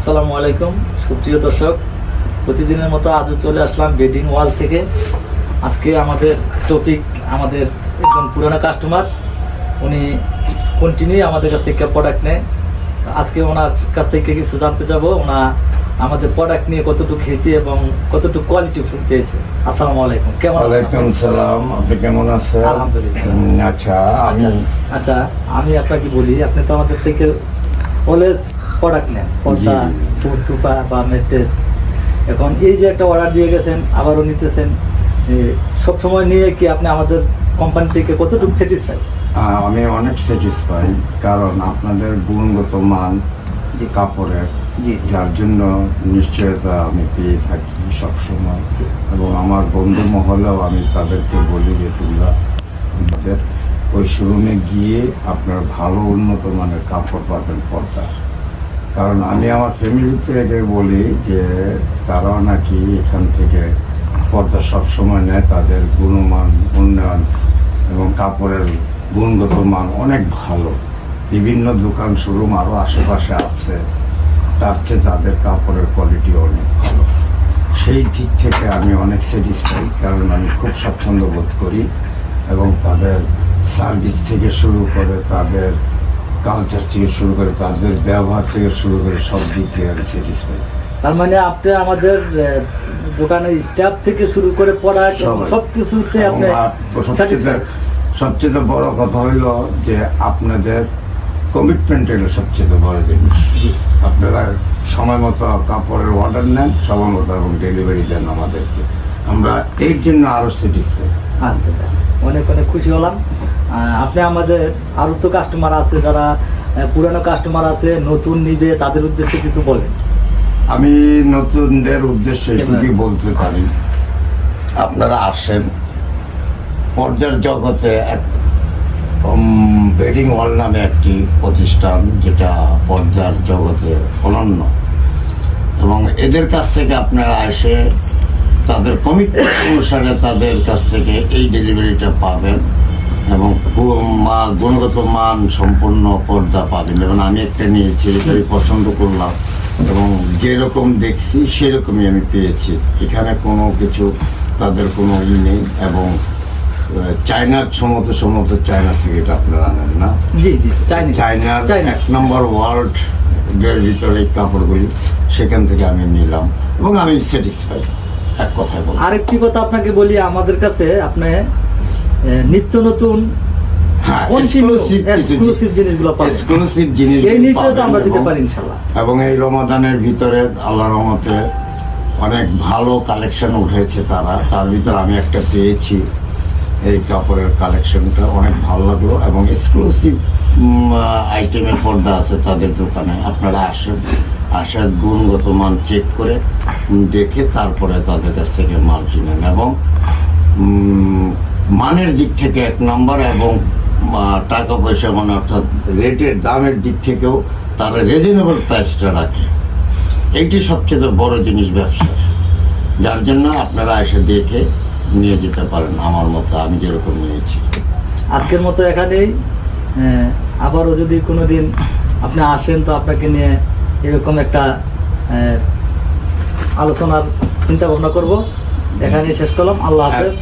আসসালামু আলাইকুম। সুপ্রিয় দর্শক প্রতিদিনের মতো আজও চলে আসলাম বেডিং ওয়াল থেকে। আজকে আমাদের টপিক আমাদের একজন পুরনো কাস্টমার উনি কন্টিনিউ আমাদের কাছ থেকে প্রোডাক্ট নেয়। আজকে ওনার কাছ থেকে কিছু জানতে যাব। ওনা আমাদের প্রোডাক্ট নিয়ে কতটুকু খেতে এবং কতটুকু কোয়ালিটি ফুল পেয়েছে। আসসালামু আলাইকুম। কেমন আপনি? সালাম। আপনি কেমন আছেন? আলহামদুলিল্লাহ। আচ্ছা আচ্ছা আচ্ছা আমি আপনাকে বলি আপনি তো আমাদের থেকে অলওয়েজ প্রোডাক্ট নেন পর্দা জি। ফুল সুপা বা মেট্রেস। এখন এই যে একটা অর্ডার দিয়ে গেছেন আবারও নিতেছেন এ, সবসময় নিয়ে কি আপনি আমাদের কোম্পানি থেকে কতটুকু স্যাটিসফাই আমি অনেক স্যাটিসফাই কারণ আপনাদের গুণগত মান যে কাপড়ের যার জন্য নিশ্চয়তা আমি পেয়ে থাকি সবসময়। এবং আমার বন্ধু মহলেও আমি তাদেরকে বলি যে তোমরা ওই শোরুমে গিয়ে আপনার ভালো উন্নত মানের কাপড় পাবেন পর্দার। কারণ আমি আমার ফ্যামিলি থেকে বলি যে, তারাও নাকি এখান থেকে পর্দা সবসময় নেয়, তাদের গুণমান, উন্নয়ন এবং কাপড়ের গুণগত মান অনেক ভালো। বিভিন্ন দোকান শোরুম আরও আশেপাশে আছে, তার চেয়ে তাদের কাপড়ের কোয়ালিটি অনেক ভালো। সেই দিক থেকে আমি অনেক স্যাটিসফাই কারণ আমি খুব স্বাচ্ছন্দ্য বোধ করি এবং তাদের সার্ভিস থেকে শুরু করে তাদের কালচার থেকে শুরু করে তাদের ব্যবহার থেকে শুরু করে সব দিক থেকে আমি স্যাটিসফাই তার মানে আপনি আমাদের দোকানের স্টাফ থেকে শুরু করে সবাই। সব কিছুতে আপনি সবচেয়ে সবচেয়ে বড় কথা হইল যে আপনাদের কমিটমেন্ট হলো সবচেয়ে বড় জিনিস। আপনারা সময় মতো কাপড়ের অর্ডার নেন সময় মতো এবং ডেলিভারি দেন আমাদেরকে। আমরা এর জন্য আরও স্যাটিসফাই আচ্ছা অনেক অনেক খুশি হলাম। আপনি আমাদের আরও তো কাস্টমার আছে যারা পুরানো কাস্টমার আছে নতুন নিবে তাদের উদ্দেশ্যে কিছু বলেন। আমি নতুনদের উদ্দেশ্যে এটুকুই বলতে পারি। আপনারা আসেন। পর্যার জগতে এক বেডিং হল নামে একটি প্রতিষ্ঠান যেটা পর্যার জগতে অনন্য। এবং এদের কাছ থেকে আপনারা এসে তাদের কমিটমেন্ট অনুসারে তাদের কাছ থেকে এই ডেলিভারিটা পাবেন। এবং গুণগত মান সম্পূর্ণ পর্দা পাবেন। এবং আমি একটা নিয়েছি এটাই পছন্দ করলাম। এবং যেরকম দেখছি সেরকমই আমি পেয়েছি। এখানে কোনো কিছু তাদের কোনো ই নেই এবং চায়নার সম্মত সম্মত চায়না থেকে এটা আপনারা আনেন না? জি জি চায়নার এক নম্বর ওয়ার্ল্ড এর ভিতরে কাপড়গুলি সেখান থেকে আমি নিলাম। এবং আমি স্যাটিসফাই এক কথায় বল আরেকটি কথা আপনাকে বলি আমাদের কাছে আপনি নিত্য নতুন হ্যাঁ এবং এই রমাদানের ভিতরে আল্লাহ রহমতে অনেক ভালো কালেকশন উঠেছে তারা। তার ভিতরে আমি একটা পেয়েছি এই কাপড়ের কালেকশনটা অনেক ভালো লাগল এবং এক্সক্লুসিভ আইটেমের পর্দা আছে তাদের দোকানে। আপনারা আসেন আসার গুণগত মান চেক করে দেখে তারপরে তাদের কাছ থেকে মাল কিনেন এবং মানের দিক থেকে এক নম্বর এবং টাকা পয়সা মানে অর্থাৎ রেটের দামের দিক থেকেও তারা রিজনেবল প্রাইসটা রাখে। এইটি সবচেয়ে বড় জিনিস ব্যবসার। যার জন্য আপনারা এসে দেখে নিয়ে যেতে পারেন আমার মতো, আমি যেরকম নিয়েছি। আজকের মতো এখানেই আবারও যদি কোনো দিন আপনি আসেন তো আপনাকে নিয়ে এরকম একটা আলোচনার চিন্তা ভাবনা করব। এখানেই শেষ করলাম। আল্লাহ হাফেজ।